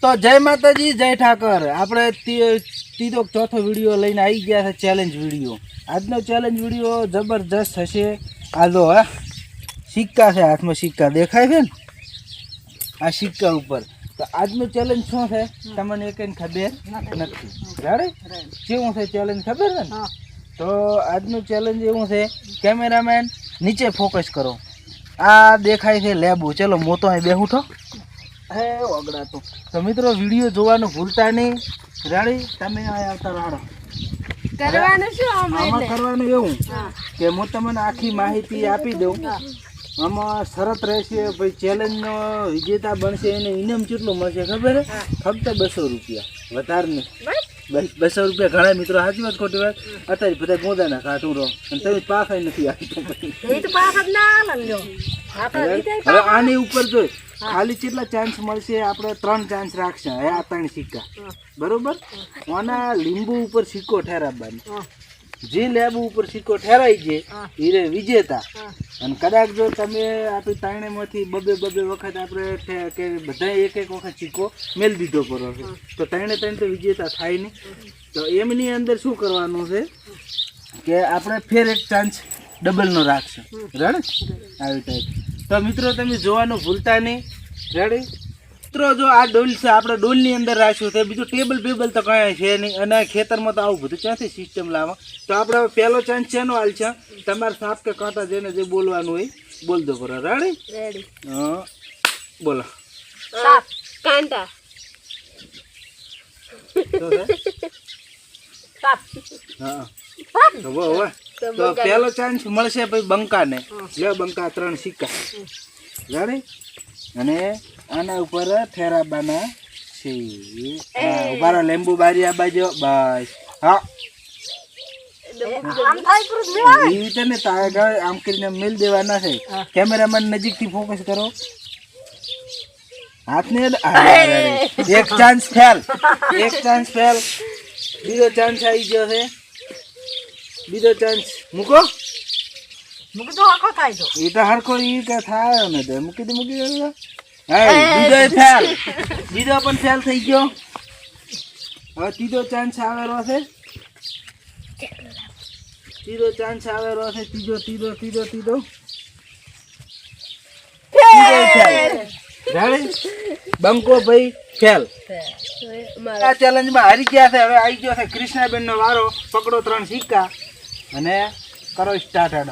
તો જય માતાજી જય ઠાકર. આપણે તી- ત્રીજો ચોથો વીડિયો લઈને આવી ગયા છે ચેલેન્જ વીડિયો. આજનો ચેલેન્જ વીડિયો જબરજસ્ત હશે. આ જો હા. સિક્કા છે હાથમાં સિક્કા. દેખાય છે ને? આ સિક્કા ઉપર. તો આજનું ચેલેન્જ શું છે? તમને એક ખબર નથી. જાણે? કેવું છે ચેલેન્જ ખબર છે ને? તો આજનું ચેલેન્જ એવું છે કેમેરામેન નીચે ફોકસ કરો. આ દેખાય છે લેબુ. ચલો મોતો અહીં બેહું છો. હે તો. મિત્રો વીડિયો જોવાનું ભૂલતા નહીં. રાણી તમે આ આવતા રાડો કરવાનું શું આમાં કરવાનું એવું. કે હું તમને આખી માહિતી આપી દઉં. આમાં શરત રહેશે ભાઈ ચેલેન્જનો વિજેતા બનશે એને ઇનામ કેટલું મળશે ખબર ફક્ત બસો રૂપિયા. વધારે નહીં. બસ. રૂપિયા ઘણા મિત્રો સાચી વાત ખોટી વાત? અત્યારે બધા ગોદાના કાઢું રહો. અને તમે પાછા નથી આપી તો પાછા જ ના હવે આની ઉપર જોઈ ખાલી કેટલા ચાન્સ મળશે આપણે ત્રણ ચાન્સ રાખશે. હવે આ ત્રણ સિક્કા. બરોબર? આના લીંબુ ઉપર સિક્કો ઠેરાવવાનો. જે લેબુ ઉપર સિક્કો ઠેરાઈ છે. એ વિજેતા. અને કદાચ જો તમે આપણી તાણેમાંથી બબે બબે વખત આપણે કે બધા એક એક વખત સિક્કો મેલ દીધો પડો છે. તો ત્રણે ત્રણ તો વિજેતા થાય નહીં. તો એમની અંદર શું કરવાનું છે કે આપણે ફેર એક ચાન્સ ડબલનો રાખશું. રણ આવી ટાઈપ તો મિત્રો તમે જોવાનું ભૂલતા નહીં. રેડી મિત્રો જો આ ડોલ છે આપણે ડોલની અંદર રાખ્યું છે. બીજું ટેબલ બેબલ તો કાંઈ છે નહીં. અને ખેતરમાં તો આવું બધું ક્યાંથી સિસ્ટમ લાવવા તો આપણે પહેલો ચાન્સ શેનો હાલ છે. તમારે સાપ કે કાંટા જઈને જે બોલવાનું હોય બોલ દો બરો રેડી રેડી હા. બોલો. સાપ કાંટા. સાપ. હા. તો હવે તો પહેલો ચાન્સ મળશે ભાઈ બંકાને. લે બંકા ત્રણ સિક્કા. જાણે અને આના ઉપર ઠેરાબાના છે. ઊભા રહો લીંબુ બારી આ બાજુ. બસ. હા. રીતે ને તારે આમ કરીને મેલ દેવાના છે. કેમેરામેન નજીકથી ફોકસ કરો. હાથને. એક ચાન્સ ફેલ એક ચાન્સ ફેલ બીજો ચાન્સ આવી ગયો છે. બીજો ચાન્સ મૂકો. મૂકી થાય તો. એ તો હરખો કે થાય ને તો. મૂકી દે મૂકી દે. બીજો ફેલ બીજો પણ ફેલ થઈ ગયો. હવે ત્રીજો ચાન્સ આવેલો છે. ત્રીજો ચાન્સ આવેલો છે. ત્રીજો ત્રીજો ત્રીજો ત્રીજો. બંકો ભાઈ ફેલ આ ચેલેન્જમાં હારી ગયા છે. હવે આવી ગયો છે કૃષ્ણાબેન નો વારો. પકડો ત્રણ સિક્કા. અને કરો સ્ટાર્ટ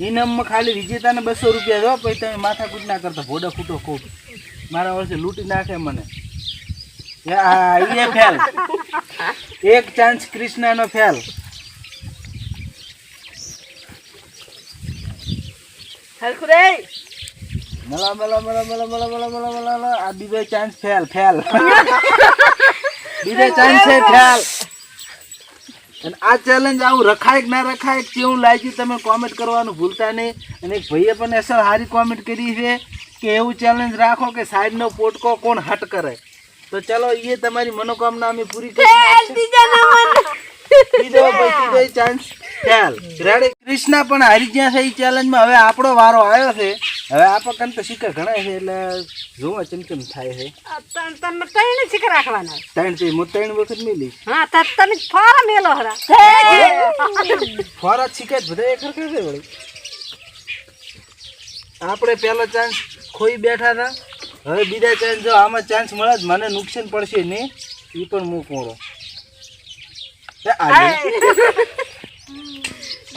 ઇનામમાં ખાલી વિજેતાને બસો રૂપિયા દો પછી તમે માથાકૂટ ના કરતા ભોડા ફૂટો ખૂબ. મારા વર્ષે લૂંટી નાખે મને. એ ફેલ એક ચાન્સ કૃષ્ણનો ફેલ મલા મલા મલા મલા મલા મલા આ બીજો ચાન્સ ફેલ ફેલ બીજો ચાન્સ છે ફેલ અને આ ચેલેન્જ આવું રખાય કે ના રખાય કેવું લાગ્યું તમે કોમેન્ટ કરવાનું ભૂલતા નહીં. અને એક ભાઈએ પણ અસર સારી કોમેન્ટ કરી છે કે એવું ચેલેન્જ રાખો કે સાઈડનો પોટકો કોણ હટ કરે. તો ચલો એ તમારી મનોકામના અમે પૂરી કરી ચાન્સ ચાલ રેડી? કૃષ્ણા પણ હારી ગયા છે એ ચેલેન્જમાં હવે આપણો વારો આવ્યો છે. હવે આ પકન તો શિકાર ઘણા છે એટલે જોવા ચમચમ થાય છે. તમે ત્રણ શીખ રાખવાના. ત્રણથી હું ત્રણ વખત મેલી. હા તો તમે ફારા મેલો હરા. ફોરા શિકાર બધા એક હરખા છે વળી આપણે પહેલો ચાન્સ ખોઈ બેઠા હતા. હવે બીજા ચાન્સ જો આમાં ચાન્સ મળે જ મને નુકસાન પડશે નહીં. એ પણ હું કોરો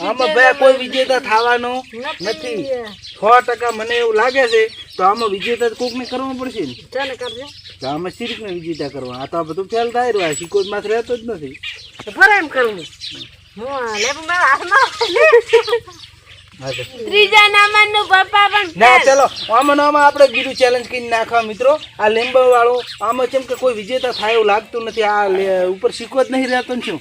આમાં બે કોઈ વિજેતા થવાનો નથી સો ટકા મને એવું લાગે છે તો આમાં વિજેતા કોકને કરવો પડશે ને? ચાલે કરજો. તો આમાં સિરીકને વિજેતા કરવા. આ તો આ બધું ફેલ થાય રહ્યું આ સિક્કો જ માથે રહેતો જ નથી. ફરે એમ પપ્પા પણ ના ચલો આમાં આમાં આપણે બીજું ચેલેન્જ કરી નાખવા મિત્રો. આ લીંબા વાળું આમાં કેમ કે કોઈ વિજેતા થાય એવું લાગતું નથી. આ ઉપર જ નહીં રહેતો ને શું?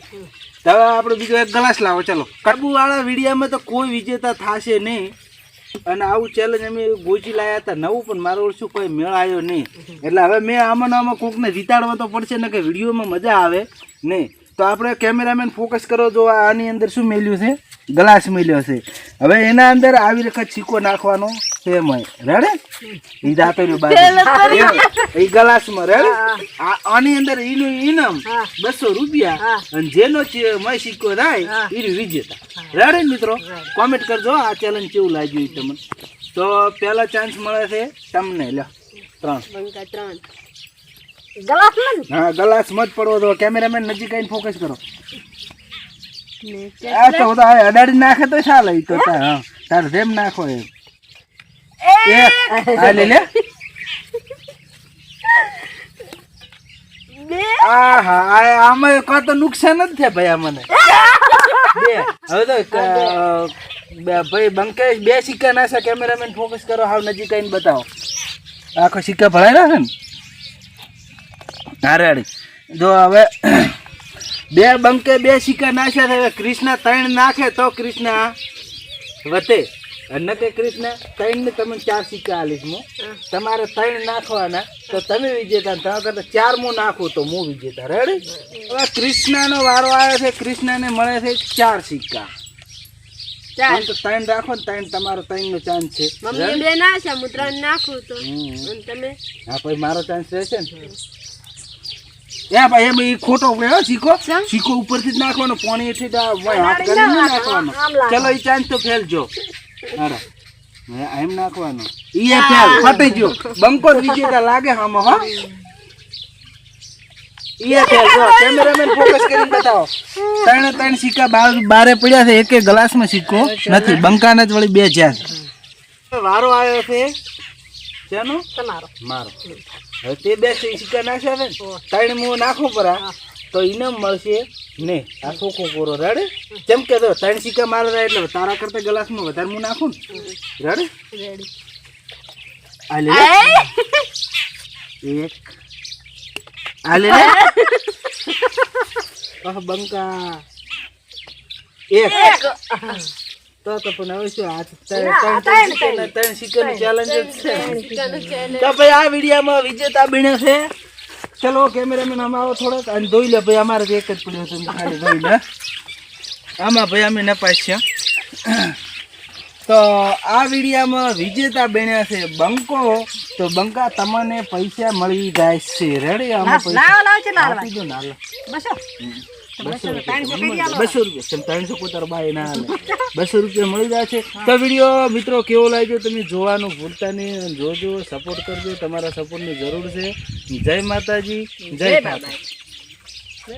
હવે આપણે બીજો એક ગ્લાસ લાવો, ચલો. કડબુવાળા વિડીયામાં તો કોઈ વિજેતા થશે નહીં. અને આવું ચેલેન્જ અમે ગોચી લાયા હતા નવું, પણ મારો શું કોઈ મેળ આવ્યો નહીં. એટલે હવે મેં આમાં આમાં કોકને જીતાડવા તો પડશે, ને કે વિડીયોમાં મજા આવે નહીં. તો આપણે કેમેરામેન ફોકસ કરો, જો આની અંદર શું મેલ્યું છે? ગ્લાસ મેલ્યો છે. હવે એના અંદર આવી રીતે છીકો નાખવાનો. સેમ હોય. રેડે? ઈ દાતો રહ્યો બાજુ. ઈ ગ્લાસમાં રેડે? આની અંદર ઈનું ઇનામ બસો રૂપિયા. અને જેનો મય સિક્કો થાય. ઈ વિજેતા. રેડે મિત્રો? કોમેન્ટ કરજો આ ચેલેન્જ કેવું લાગ્યું તમને. તો પહેલા ચાન્સ મળે છે તમને લ્યો. ત્રણ. બંકા ત્રણ. ગલાસ હા ગ્લાસ મત પડવો તો કેમેરામેન નજીક આવીને ફોકસ કરો. ને આ તો અડાડી નાખે તો ચાલે તો તાર હા. તાર જેમ નાખો એમ. આ લે. આમાં કાં તો નુકસાન જ છે ભાઈ મને. બે. હવે તો ક- બે- ભાઈ બંકેશ બે સિક્કા નાખે કેમેરામેન ફોકસ કરો હાવ નજીક આવીને બતાવો. આખો સિક્કા ભરાયેલા ને? હારે જો હવે બે બંકે બે સિક્કા નાખ્યા છે હવે કૃષ્ણ ત્રણ નાખે તો કૃષ્ણ વતે. અને તે કૃષ્ણ ત્રણ ને તમે ચાર સિક્કા આલીશ હું. તમારે ત્રણ નાખવાના તો તમે વિજેતા તમે કરતા ચાર હું નાખું તો હું વિજેતા. રેડ હવે કૃષ્ણનો વારો આવે છે કૃષ્ણને મળે છે ચાર સિક્કા ચાર. તો ત્રણ રાખો ને ત્રણ તમારો ત્રણ નો ચાન્સ છે મમ્મી બે ના છે હું ત્રણ નાખું તો. હમ. અને તમે? હા પછી મારો ચાન્સ રહેશે ને? એ ભાઈ એમ એ ખોટો પડ્યો શીખો. શીખો ઉપરથી જ નાખવાનો પાણી એથી હાથ કરીને નાખવાનો. ચલો ઈ ચાન્સ તો ફેલ હાલો. એમ નાખવાનો. ઈ એ ફેલ ફટી ગયો. બંકો વિજેતા લાગે હામાં હો. ઈ એ ફેલ જો કેમેરામેન ફોકસ કરીને બતાવો. ત્રણે ત્રણ સિક્કા બાર બારે પડ્યા છે એક એક ગ્લાસમાં સિક્કો નથી. બંકાને જ વળી બે ચાર વારો આવ્યો છે. શેનો? તમારો. મારો. હવે તે બે સિક્કા નાખ્યા છે ને ત્રણ હું નાખું પરા. તો ઇનામ મળશે ને. આ ખોખો કોરો રડે? કેમ કે તો ત્રણ સિક્કા મારે રહે એટલે તારા કરતા ગ્લાસમાં વધારે હું નાખું ને. રડે? રેડી. આ લે લે. એક. આલે લે બંકા. એક. તો તો પણ હવે શું આ ત્રણ ત્રણ સિક્કાના- challenge છે. તો ભાઈ આ વિડીયોમાં વિજેતા બને છે? ચલો કેમેરામેન આમાં આવો થોડોક. અને ધોઈ લે ભાઈ અમારે એક જ પડ્યો છે ખાલી ધોઈ લે. આમાં ભાઈ અમે નપાસ છે તો આ વિડીયામાં વિજેતા બન્યા છે બંકો. તો બંકા તમને પૈસા મળી જાય છે. રેડી આમાં પૈસા. આપી દો ને બસો. બસો રૂપિયા. તમે ત્રણસો પોતાર બાય ના બસો રૂપિયા મળી જાય છે. તો વીડિયો મિત્રો કેવો લાગ્યો તમે જોવાનું ભૂલતા નહીં જોજો સપોર્ટ કરજો. તમારા સપોર્ટની જરૂર છે. જય માતાજી જય માતા